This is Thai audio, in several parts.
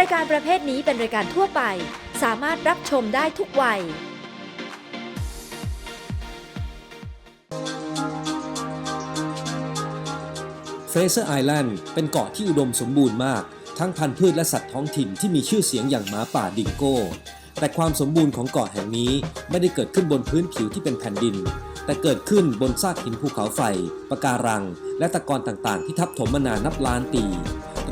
รายการประเภทนี้เป็นรายการทั่วไป สามารถรับชมได้ทุกวัย เฟรเซอร์ไอแลนด์เป็นเกาะที่อุดมสมบูรณ์มาก ทั้งพันธุ์พืชและสัตว์ท้องถิ่นที่มีชื่อเสียงอย่างหมาป่าดิงโก้ แต่ความสมบูรณ์ของเกาะแห่งนี้ไม่ได้เกิดขึ้นบนพื้นผิวที่เป็นแผ่นดิน แต่เกิดขึ้นบนซากหินภูเขาไฟปะการัง และตะกอนต่างๆ ที่ทับถมมานานนับล้านปี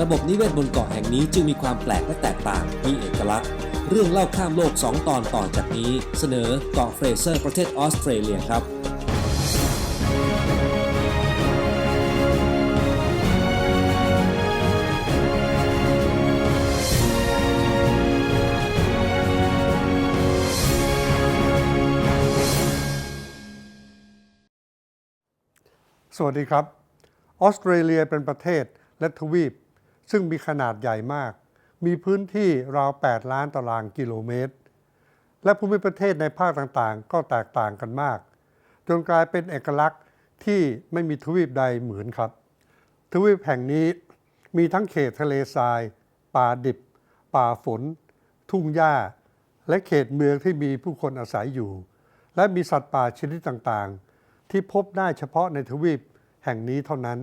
ระบบนิเวศบนเกาะแห่งนี้จึงมีความแปลกและแตกต่าง มีเอกลักษณ์ เรื่องเล่าข้ามโลก 2 ตอนต่อจากนี้ เสนอเกาะเฟรเซอร์ประเทศออสเตรเลียครับสวัสดีครับ ออสเตรเลียเป็นประเทศและทวีป ซึ่งมีขนาดใหญ่มาก มีพื้นที่ราว 8 ล้านตารางกิโลเมตร และภูมิประเทศในภาคต่างๆ ก็แตกต่างกันมาก จนกลายเป็นเอกลักษณ์ที่ไม่มีทวีปใดเหมือนครับ ทวีปแห่งนี้มีทั้งเขตทะเลทราย ป่าดิบ ป่าฝน ทุ่งหญ้า และเขตเมืองที่มีผู้คนอาศัยอยู่ และมีสัตว์ป่าชนิดต่างๆ ที่พบได้เฉพาะในทวีปแห่งนี้เท่านั้น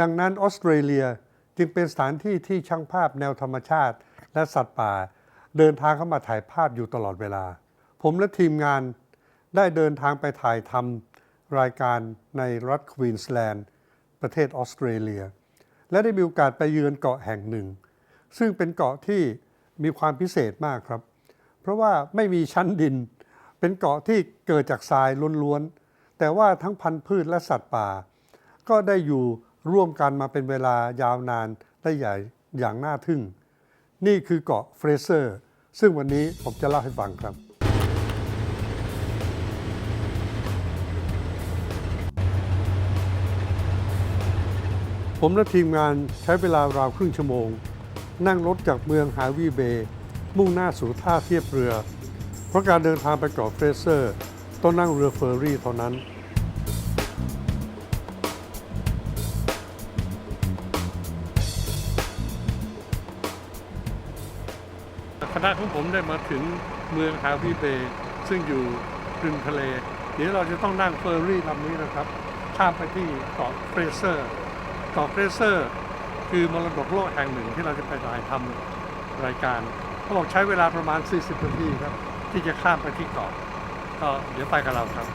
ดังนั้นออสเตรเลีย จึงเป็นสถานที่ที่ช่างภาพแนวธรรมชาติ และสัตว์ป่า เดินทางเข้ามาถ่ายภาพอยู่ตลอดเวลา ผมและทีมงานได้เดินทางไปถ่ายทำรายการในรัฐควีนสแลนด์ ประเทศออสเตรเลีย และได้มีโอกาสไปเยือนเกาะแห่งหนึ่ง ซึ่งเป็นเกาะที่มีความพิเศษมากครับ เพราะว่าไม่มีชั้นดิน เป็นเกาะที่เกิดจากทรายล้วนๆ แต่ว่าทั้งพันธุ์พืชและสัตว์ป่า ก็ได้อยู่ ร่วมกันมาเป็นเวลายาวนานได้ใหญ่อย่างน่าทึ่ง นี่คือเกาะเฟรเซอร์ ซึ่งวันนี้ผมจะเล่าให้ฟังครับ ผมและทีมงานใช้เวลาราวครึ่งชั่วโมง นั่งรถจากเมืองฮาวีเบย์มุ่งหน้าสู่ท่าเทียบเรือ เพราะการเดินทางไปเกาะเฟรเซอร์ ต้องนั่งเรือเฟอร์รี่เท่านั้น ได้มาถึงเมืองฮาวีเบย์ซึ่งอยู่ริมทะเล เดี๋ยวเราจะต้องนั่งเฟอร์รี่ลำนี้นะครับ ข้ามไปที่เกาะเฟรเซอร์เกาะเฟรเซอร์ คือมรดกโลกแห่งหนึ่งที่เราจะไปถ่ายทำรายการเขาบอกใช้เวลาประมาณ 40 นาทีครับ ที่จะข้ามไปที่เกาะก็เดี๋ยวไปกับเราครับ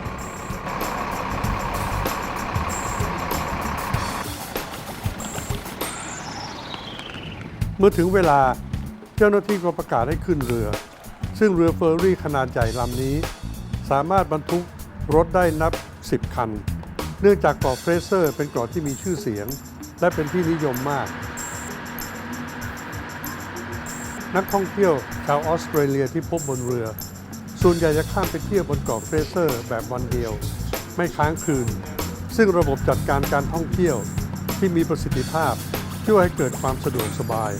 เมื่อถึงเวลา เจ้าหน้าที่ก็ประกาศให้ขึ้นเรือ ซึ่งเรือเฟอร์รี่ขนาดใหญ่ลำนี้ สามารถบรรทุกรถได้นับ 10 คัน เนื่องจากเกาะเฟรเซอร์ เป็นเกาะที่มีชื่อเสียง และเป็นที่นิยมมาก นักท่องเที่ยวชาวออสเตรเลียที่พบบนเรือ ส่วนใหญ่จะข้ามไปเที่ยวบนเกาะเฟรเซอร์แบบวันเดียว ไม่ค้างคืน ซึ่งระบบจัดการการท่องเที่ยวที่มีประสิทธิภาพช่วยให้เกิดความสะดวกสบาย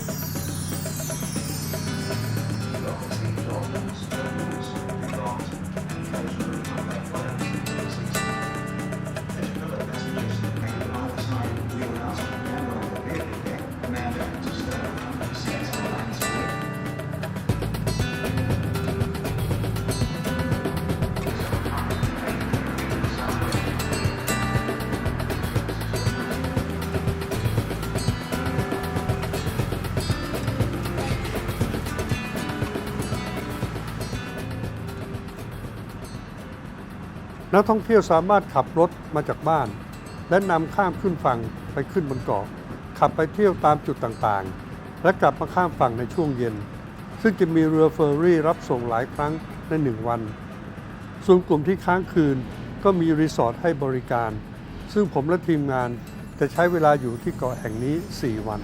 นักท่องเที่ยวสามารถขับรถมาจากบ้าน และนำข้ามขึ้นฝั่งไปขึ้นบนเกาะ ขับไปเที่ยวตามจุดต่างๆ และกลับมาข้ามฝั่งในช่วงเย็น ซึ่งจะมีเรือเฟอร์รี่รับส่งหลายครั้งในหนึ่งวัน ส่วนกลุ่มที่ค้างคืนก็มีรีสอร์ทให้บริการ ซึ่งผมและทีมงานจะใช้เวลาอยู่ที่เกาะแห่งนี้ 4 วัน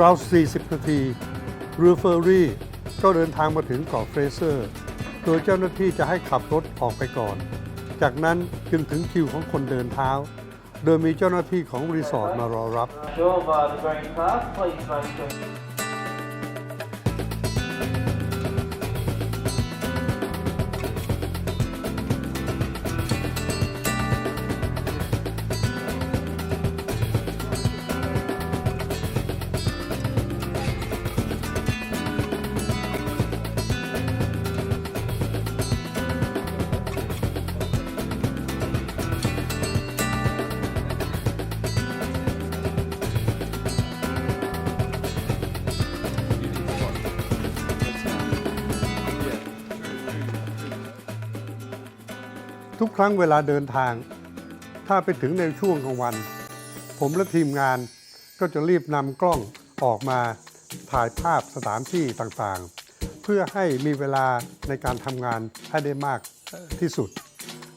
ราว 40 นาที เรือเฟอร์รี่ ก็เดินทางมาถึงเกาะเฟรเซอร์ โดยเจ้าหน้าที่จะให้ขับรถออกไปก่อน จากนั้นจึงถึงคิวของคนเดินเท้า โดยมีเจ้าหน้าที่ของรีสอร์ทมารอรับ ทุกครั้งเวลาเดินทาง ถ้าไปถึงในช่วงกลางวัน ผมและทีมงานก็จะรีบนำกล้องออกมาถ่ายภาพสถานที่ต่างๆ เพื่อให้มีเวลาในการทำงานให้ได้มากที่สุด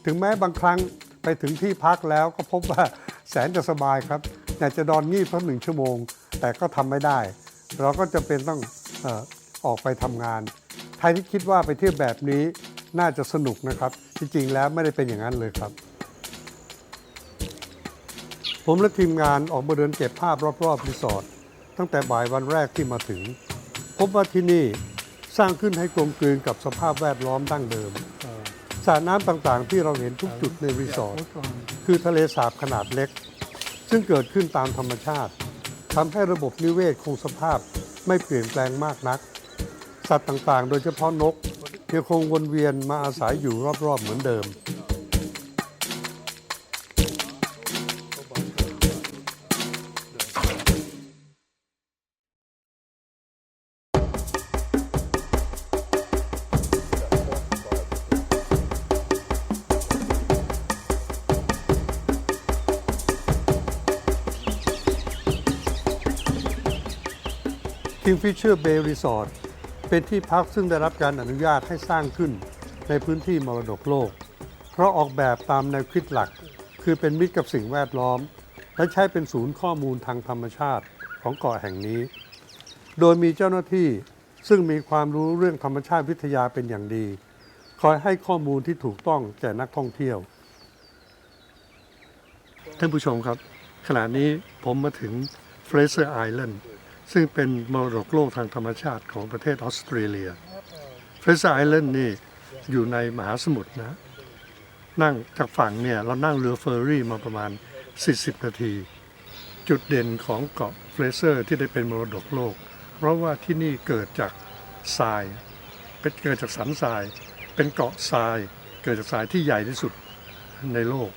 ถึงแม้บางครั้งไปถึงที่พักแล้วก็พบว่าแสนจะสบายครับอยากจะนอนงีบสักหนึ่งชั่วโมง แต่ก็ทำไม่ได้ เราก็จะเป็นต้องออกไปทำงานใครที่คิดว่าไปเที่ยวแบบนี้น่าจะสนุกนะครับ จริงๆแล้วไม่ได้เป็นอย่างนั้นเลยครับ ผมและทีมงานออกมาเดินเก็บภาพรอบๆรีสอร์ทตั้งแต่บ่ายวันแรกที่มาถึง พบว่าที่นี่สร้างขึ้นให้กลมกลืนกับสภาพแวดล้อมดั้งเดิมสระน้ำต่างๆ ที่เราเห็นทุกจุดในรีสอร์ทคือทะเลสาบขนาดเล็ก ซึ่งเกิดขึ้นตามธรรมชาติทำให้ระบบนิเวศคงสภาพไม่เปลี่ยนแปลงมากนัก สัตว์ต่างๆ โดยเฉพาะนก ยังคงวนเวียนมาอาศัยอยู่รอบๆเหมือนเดิม Kingfisher Bay Resort เป็นที่พักซึ่งได้รับการอนุญาตให้สร้างขึ้นในพื้นที่มรดกโลก เพราะออกแบบตามแนวคิดหลัก คือเป็นมิตรกับสิ่งแวดล้อม และใช้เป็นศูนย์ข้อมูลทางธรรมชาติของเกาะแห่งนี้ โดยมีเจ้าหน้าที่ซึ่งมีความรู้เรื่องธรรมชาติวิทยาเป็นอย่างดี คอยให้ข้อมูลที่ถูกต้องแก่นักท่องเที่ยว ท่านผู้ชมครับ ขณะนี้ผมมาถึง Fraser Island ซึ่งเป็นมรดกโลกทางธรรมชาติของประเทศออสเตรเลีย Fraser Island นี่อยู่ในมหาสมุทรนะ นั่งจากฝั่งเนี่ย เรานั่งเรือเฟอร์รี่มาประมาณ 40 นาที จุดเด่นของเกาะเฟรเซอร์ที่ได้เป็นมรดกโลก เพราะว่าที่นี่เกิดจากทรายเป็นเกิดจากสันทราย เป็นเกาะทราย เกิดจากทรายที่ใหญ่ที่สุดในโลก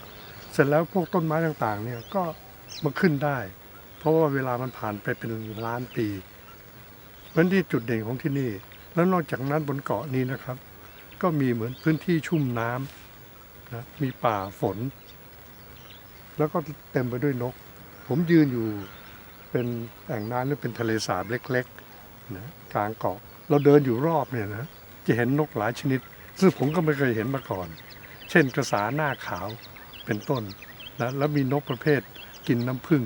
เสร็จแล้วพวกต้นไม้ต่างๆเนี่ยก็มาขึ้นได้ เพราะว่าเวลามันผ่านไปเป็นล้านปีเพราะฉะนั้นที่จุดเด่นของที่นี่ แล้วนอกจากนั้นบนเกาะนี้นะครับ ก็มีเหมือนพื้นที่ชุ่มน้ำนะมีป่าฝน แล้วก็เต็มไปด้วยนก ผมยืนอยู่เป็นแอ่งน้ำหรือเป็นทะเลสาบเล็กๆนะกลางเกาะ เราเดินอยู่รอบเนี่ยนะจะเห็นนกหลายชนิด ซึ่งผมก็ไม่เคยเห็นมาก่อน เช่นกระสาหน้าขาวเป็นต้นนะแล้วมีนกประเภทกินน้ำผึ้ง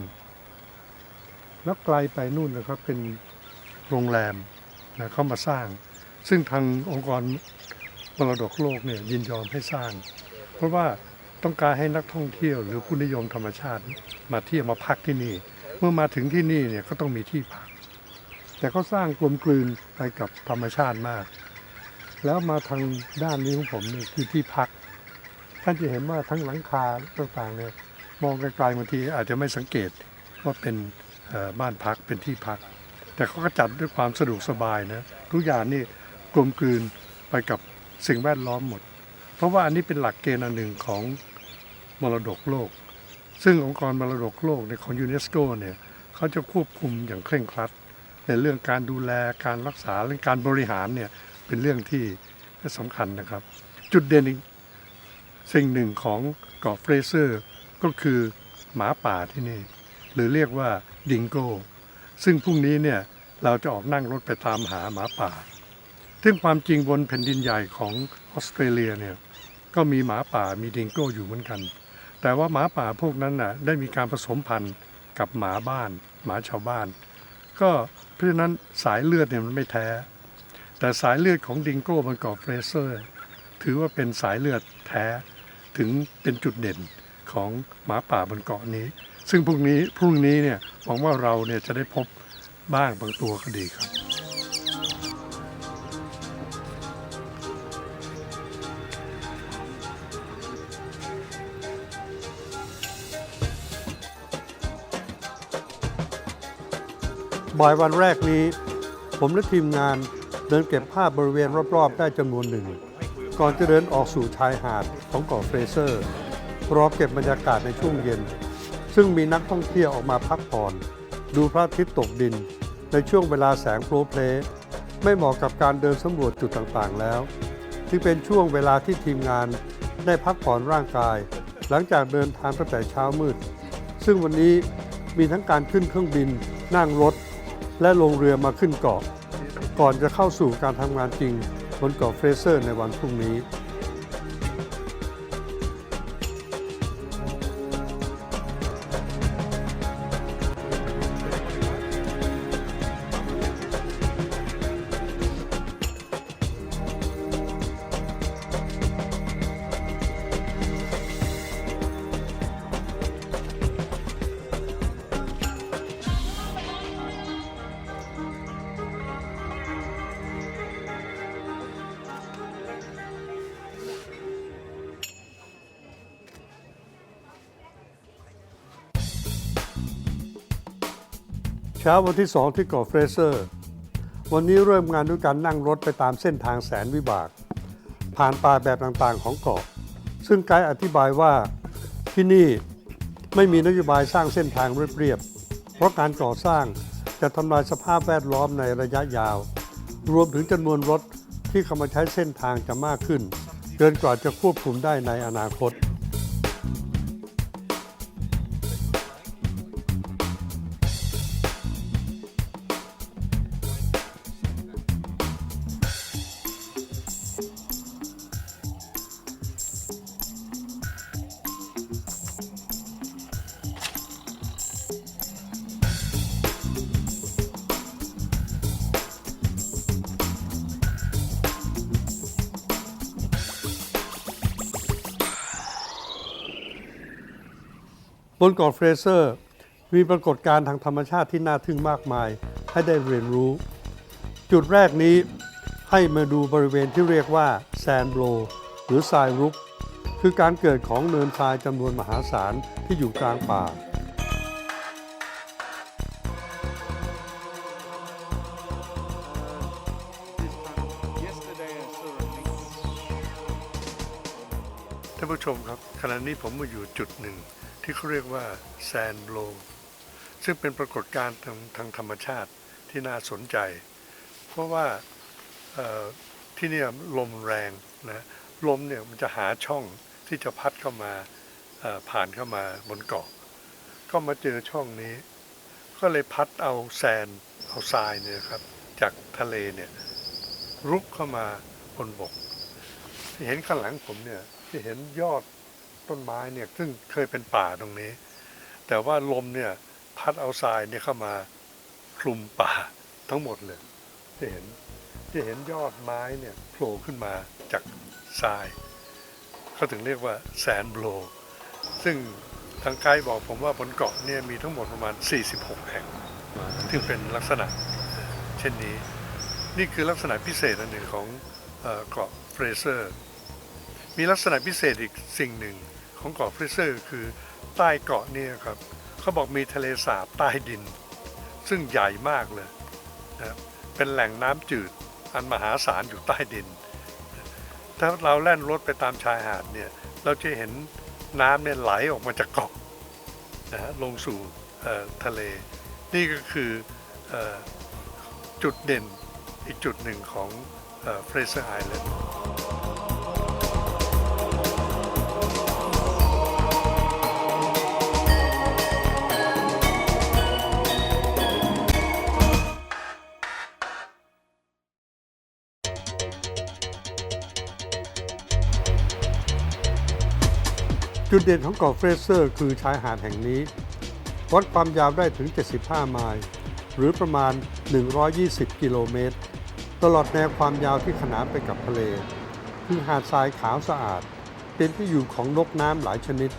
แล้วไกลไปนู่นนะครับเป็นโรงแรมนะเขามาสร้าง ซึ่งทางองค์กรมรดกโลกเนี่ยยินยอมให้สร้าง เพราะว่าต้องการให้นักท่องเที่ยวหรือผู้นิยมธรรมชาติมาเที่ยวมาพักที่นี่ เมื่อมาถึงที่นี่เนี่ยก็ต้องมีที่พัก แต่เขาสร้างกลมกลืนไปกับธรรมชาติมาก แล้วมาทางด้านนี้ของผมเนี่ยคือที่พัก ท่านจะเห็นว่าทั้งหลังคาต่างๆเนี่ยมองไกลๆบางทีอาจจะไม่สังเกตว่าเป็น บ้านพักเป็นที่พัก แต่เขาก็จัดด้วยความสะดวกสบายนะทุกอย่างนี่กลมกลืนไปกับสิ่งแวดล้อมหมด เพราะว่าอันนี้เป็นหลักเกณฑ์อันหนึ่งของมรดกโลก ซึ่งองค์กรมรดกโลกในของยูเนสโกเนี่ยเขาจะควบคุมอย่างเคร่งครัด ในเรื่องการดูแลการรักษาและการบริหารเนี่ยเป็นเรื่องที่สำคัญนะครับ จุดเด่นอีกสิ่งหนึ่งของเกาะเฟรเซอร์ก็คือหมาป่าที่นี่ หรือเรียกว่า ดิงโก้ ซึ่งพรุ่งนี้เนี่ยเราจะออกนั่งรถไปตามหาหมาป่า ซึ่งความจริงบนแผ่นดินใหญ่ของออสเตรเลียเนี่ยก็มีหมาป่ามีดิงโก้อยู่เหมือนกัน แต่ว่าหมาป่าพวกนั้นน่ะได้มีการผสมพันธุ์กับหมาบ้าน หมาชาวบ้าน ก็เพราะฉะนั้นสายเลือดเนี่ยมันไม่แท้ แต่สายเลือดของดิงโก้บนเกาะเฟรเซอร์ ถือว่าเป็นสายเลือดแท้ถึงเป็นจุดเด่นของหมาป่าบนเกาะนี้ ซึ่งพรุ่งนี้พรุ่งนี้เนี่ยหวังว่าเราเนี่ยจะได้พบบ้างบางตัวก็ดีครับบ่ายวันแรกนี้ ผมและทีมงานเดินเก็บภาพบริเวณรอบๆ ได้จำนวนหนึ่ง ก่อนจะเดินออกสู่ชายหาดของเกาะเฟรเซอร์ รอเก็บบรรยากาศในช่วงเย็น ซึ่งมีนักท่องเที่ยวออกมาพักผ่อน ดูพระอาทิตย์ตกดิน ในช่วงเวลาแสงโปรเพลไม่เหมาะกับการเดินสำรวจจุดต่างๆแล้วจึงเป็นช่วงเวลาที่ทีมงานได้พักผ่อนร่างกาย หลังจากเดินทางตั้งแต่เช้ามืด ซึ่งวันนี้มีทั้งการขึ้นเครื่องบิน นั่งรถ และลงเรือมาขึ้นเกาะ ก่อนจะเข้าสู่การทำงานจริงบนเกาะเฟรเซอร์ในวันพรุ่งนี้ ช้าวันที่ 2 ที่เกาะเฟรเซอร์ วันนี้เริ่มงานด้วยการนั่งรถไปตามเส้นทางแสนวิบาก ผ่านป่าแบบต่างๆของเกาะ ซึ่งไกด์อธิบายว่าที่นี่ไม่มีนโยบายสร้างเส้นทางเรียบๆ เพราะการก่อสร้างจะทำลายสภาพแวดล้อมในระยะยาว รวมถึงจำนวนรถที่เข้ามาใช้เส้นทางจะมากขึ้น เกินกว่าจะควบคุมได้ในอนาคต บนเกาะเฟรเซอร์ มีปรากฏการณ์ทางธรรมชาติที่น่าทึ่งมากมาย ให้ได้เรียนรู้ จุดแรกนี้ให้มาดูบริเวณที่เรียกว่าแซนโบลหรือทรายรุก คือการเกิดของเนินทรายจำนวนมหาศาลที่อยู่กลางป่าท่านผู้ชมครับขณะนี้ผมมาอยู่จุดหนึ่ง ที่เขาเรียกว่าแซนโบลซึ่งเป็นปรากฏการณ์ทางทางธรรมชาติที่น่าสนใจ เพราะว่าที่นี่ลมแรงนะลมเนี่ยมันจะหาช่องที่จะพัดเข้ามาผ่านเข้ามาบนเกาะ ก็มาเจอช่องนี้ ก็เลยพัดเอาแซนเอาทรายเนี่ยครับจากทะเลเนี่ยรุกเข้ามาบนบก เห็นข้างหลังผมเนี่ยที่เห็นยอด ต้นไม้เนี่ยซึ่งเคยเป็นป่าตรงนี้ แต่ว่าลมเนี่ยพัดเอาทรายเนี่ยเข้ามาคลุมป่าทั้งหมดเลยที่เห็นที่เห็นยอดไม้เนี่ยโผล่ขึ้นมาจากทรายเขาถึงเรียกว่าแสนโบลซึ่งทางไกด์บอกผมว่าบนเกาะเนี่ยมีทั้งหมดประมาณ 46 แห่งที่เป็นลักษณะเช่นนี้ นี่คือลักษณะพิเศษอันหนึ่งของเกาะเฟรเซอร์ มีลักษณะพิเศษอีกสิ่งหนึ่ง ของเกาะฟรเซอร์คือใต้เกาะนี่ครับเขาบอกมีทะเลสาบใต้ดิน ซึ่งใหญ่มากเลยนะครับเป็นแหล่งน้ำจืดอันมหาศาลอยู่ใต้ดิน ถ้าเราแล่นรถไปตามชายหาดเนี่ยเราจะเห็นน้ำเนี่ยไหลออกมาจากเกาะนะฮะลงสู่ทะเล นี่ก็คืออจุดเด่นอีกจุดหนึ่งของเฟรเซอร์ไอแลนด์ จุดเด่นของเกาะเฟรเซอร์ คือชายหาดแห่งนี้ วัดความยาวได้ถึง 75 ไมล์ หรือประมาณ 120 กิโลเมตร ตลอดแนวความยาวที่ขนานไปกับทะเล คือหาดทรายขาวสะอาด เป็นที่อยู่ของนกน้ำหลายชนิด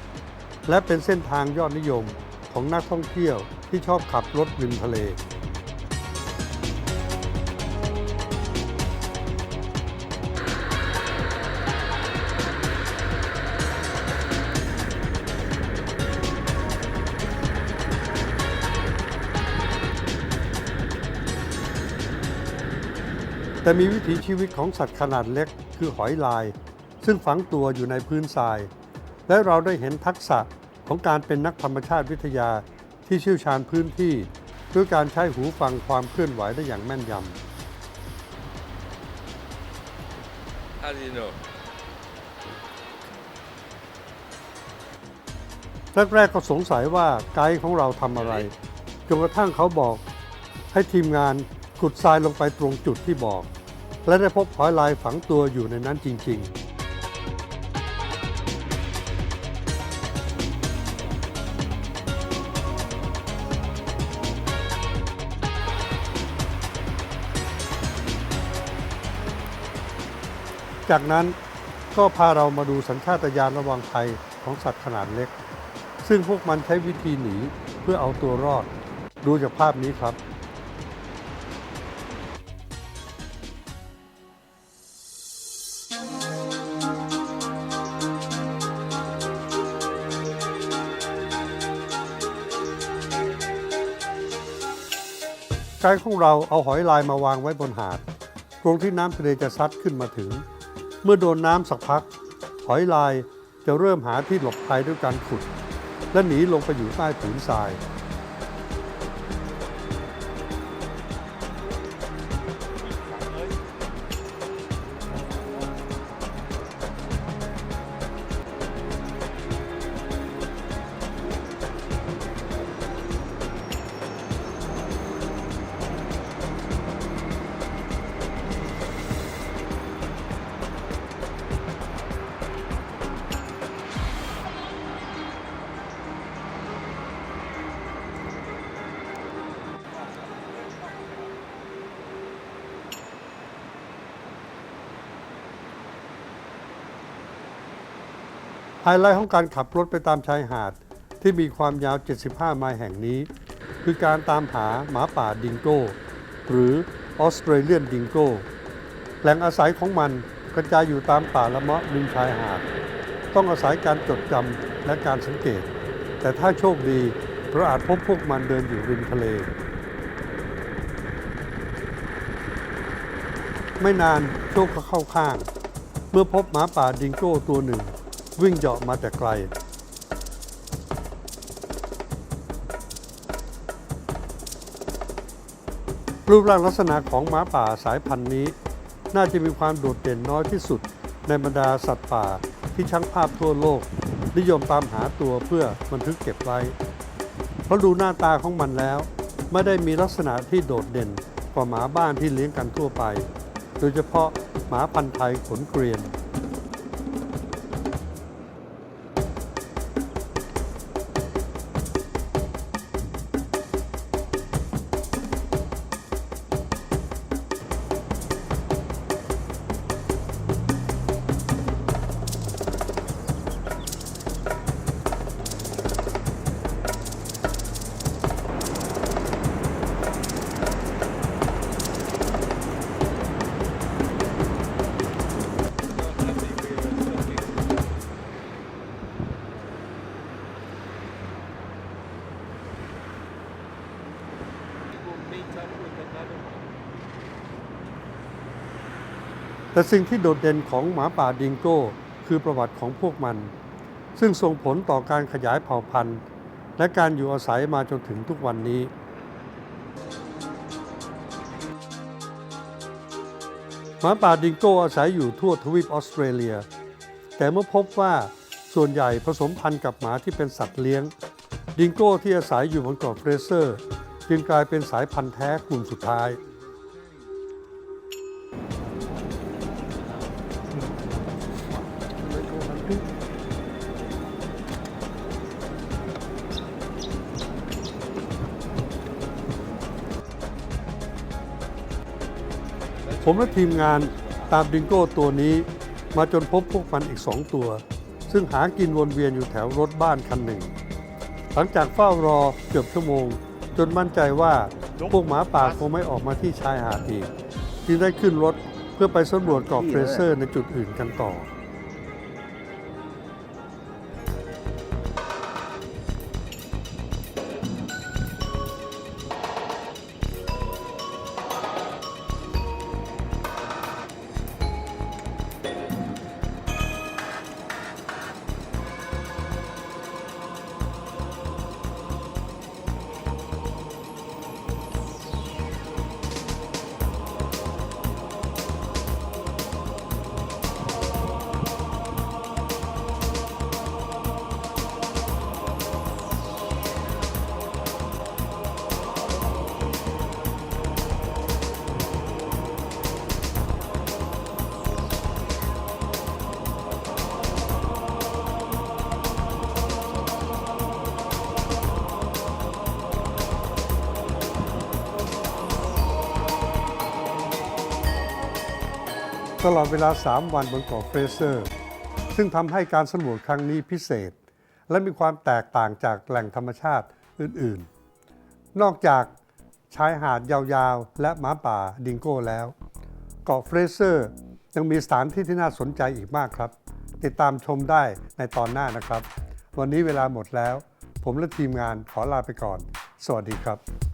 และเป็นเส้นทางยอดนิยมของนักท่องเที่ยวที่ชอบขับรถริมทะเล แต่มีวิถีชีวิตของสัตว์ขนาดเล็กคือหอยลาย ซึ่งฝังตัวอยู่ในพื้นทราย และเราได้เห็นทักษะของการเป็นนักธรรมชาติวิทยาที่เชี่ยวชาญพื้นที่ด้วยการใช้หูฟังความเคลื่อนไหวได้อย่างแม่นยำ How do you know? แรกๆก็สงสัยว่าไกด์ของเราทำอะไรจนกระทั่งเขาบอกให้ทีมงานขุดทรายลงไปตรงจุดที่บอก และได้พบหอยลายฝังตัวอยู่ในนั้นจริง ๆจากนั้นก็พาเรามาดูสัญชาตญาณระวังภัยของสัตว์ขนาดเล็ก ซึ่งพวกมันใช้วิธีหนีเพื่อเอาตัวรอด ดูจากภาพนี้ครับ ไกด์ของเราเอาหอยลายมาวางไว้บนหาด ตรงที่น้ำทะเลจะซัดขึ้นมาถึง เมื่อโดนน้ำสักพัก หอยลายจะเริ่มหาที่หลบภัยด้วยการขุด และหนีลงไปอยู่ใต้ผืนทราย ไฮไลท์ของการขับรถไปตามชายหาด ที่มีความยาว 75 ไมล์แห่งนี้ คือการตามหาหมาป่าดิงโก้ หรือออสเตรเลียนดิงโก้ แหล่งอาศัยของมันกระจายอยู่ตามป่าละเมาะริมชายหาด ต้องอาศัยการจดจำและการสังเกต แต่ถ้าโชคดีเราอาจพบพวกมันเดินอยู่ริมทะเล ไม่นานโชคก็เข้าข้าง เมื่อพบหมาป่าดิงโก้ตัวหนึ่ง วิ่งเหาะมาแต่ไกล รูปร่างลักษณะของหมาป่าสายพันธุ์นี้ น่าจะมีความโดดเด่นน้อยที่สุด ในบรรดาสัตว์ป่าที่ช่างภาพทั่วโลก นิยมตามหาตัวเพื่อบันทึกเก็บไว้ เพราะดูหน้าตาของมันแล้ว ไม่ได้มีลักษณะที่โดดเด่นกว่าหมาบ้านที่เลี้ยงกันทั่วไป โดยเฉพาะหมาพันธุ์ไทยขนเกรียน แต่สิ่งที่โดดเด่นของหมาป่าดิงโก้ คือประวัติของพวกมัน ซึ่งส่งผลต่อการขยายเผ่าพันธุ์ และการอยู่อาศัยมาจนถึงทุกวันนี้หมาป่าดิงโก้อาศัยอยู่ทั่วทวีปออสเตรเลีย แต่เมื่อพบว่าส่วนใหญ่ผสมพันธุ์กับหมาที่เป็นสัตว์เลี้ยง ดิงโก้ที่อาศัยอยู่บนเกาะเฟรเซอร์ จึงกลายเป็นสายพันธุ์แท้กลุ่มสุดท้าย ผมและทีมงานตามดิงโก้ตัวนี้ มาจนพบพวกมันอีกสองตัว ซึ่งหากินวนเวียนอยู่แถวรถบ้านคันหนึ่ง หลังจากเฝ้ารอเกือบชั่วโมง จนมั่นใจว่าพวกหมาป่าคงไม่ออกมาที่ชายหาดอีก จึงได้ขึ้นรถเพื่อไปสำรวจเกาะเฟรเซอร์ในจุดอื่นกันต่อ ตลอดเวลา 3 วันบนเกาะเฟรเซอร์ ซึ่งทำให้การสำรวจครั้งนี้พิเศษ และมีความแตกต่างจากแหล่งธรรมชาติอื่น ๆ นอกจากชายหาดยาวๆ และหมาป่าดิงโก้แล้ว เกาะเฟรเซอร์ยังมีสถานที่ที่น่าสนใจอีกมากครับ ติดตามชมได้ในตอนหน้านะครับ วันนี้เวลาหมดแล้ว ผมและทีมงานขอลาไปก่อน สวัสดีครับ